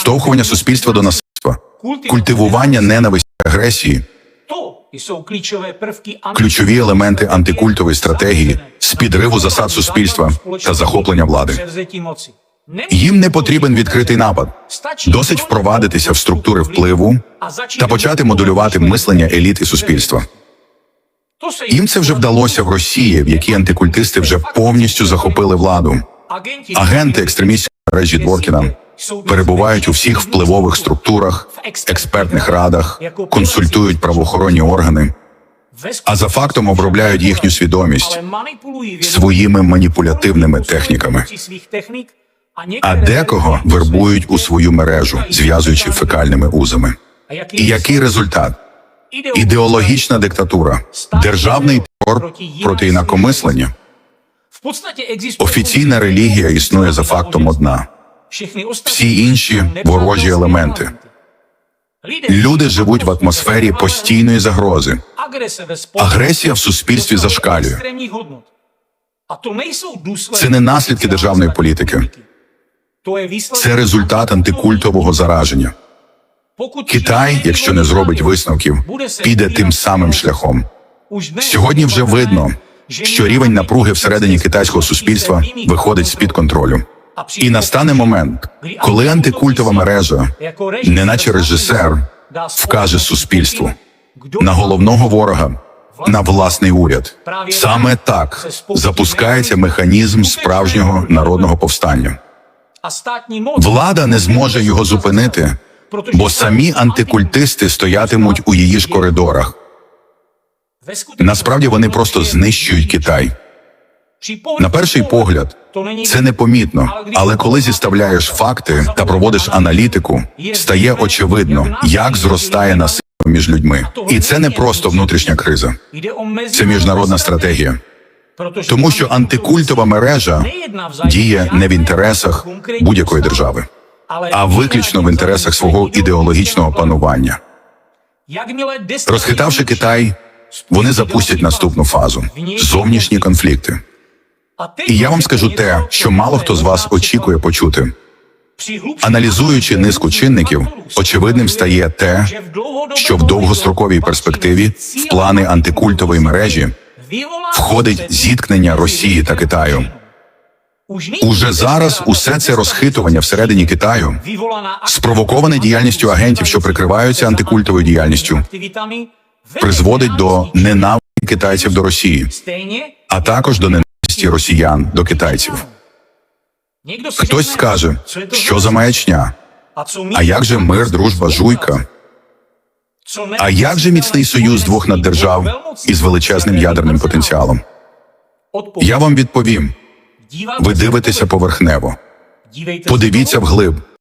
підштовхування суспільства до насильства, культивування ненависті і агресії, ключові елементи антикультової стратегії з підриву засад суспільства та захоплення влади. Їм не потрібен відкритий напад. Досить впровадитися в структури впливу та почати моделювати мислення еліт і суспільства. Їм це вже вдалося в Росії, в якій антикультисти вже повністю захопили владу. Агенти екстремістської мережі Дворкіна перебувають у всіх впливових структурах, експертних радах, консультують правоохоронні органи, а за фактом обробляють їхню свідомість своїми маніпулятивними техніками. А декого вербують у свою мережу, зв'язуючи фекальними узами. І який результат? Ідеологічна диктатура, державний терор проти інакомислення. Офіційна релігія існує за фактом одна. Всі інші ворожі елементи. Люди живуть в атмосфері постійної загрози. Агресія в суспільстві зашкалює. Це не наслідки державної політики, це результат антикультового зараження. Китай, якщо не зробить висновків, піде тим самим шляхом. Сьогодні вже видно, що рівень напруги всередині китайського суспільства виходить з під контролю. І настане момент, коли антикультова мережа, неначе режисер, вкаже суспільству на головного ворога, на власний уряд. Саме так запускається механізм справжнього народного повстання. Влада не зможе його зупинити, бо самі антикультисти стоятимуть у її ж коридорах. Насправді вони просто знищують Китай. На перший погляд, це непомітно, але коли зіставляєш факти та проводиш аналітику, стає очевидно, як зростає насильство між людьми. І це не просто внутрішня криза, це міжнародна стратегія. Тому що антикультова мережа діє не в інтересах будь-якої держави, а виключно в інтересах свого ідеологічного панування. Розхитавши Китай, вони запустять наступну фазу. Зовнішні конфлікти. І я вам скажу те, що мало хто з вас очікує почути. Аналізуючи низку чинників, очевидним стає те, що в довгостроковій перспективі в плани антикультової мережі входить зіткнення Росії та Китаю. Уже зараз усе це розхитування всередині Китаю спровоковане діяльністю агентів, що прикриваються антикультовою діяльністю, призводить до ненависті китайців до Росії, а також до ненависті росіян до китайців. Хтось скаже, що за маячня, а як же мир, дружба, жуйка? А як же міцний союз двох наддержав із величезним ядерним потенціалом? Я вам відповім: ви дивитеся поверхнево. Подивіться вглиб.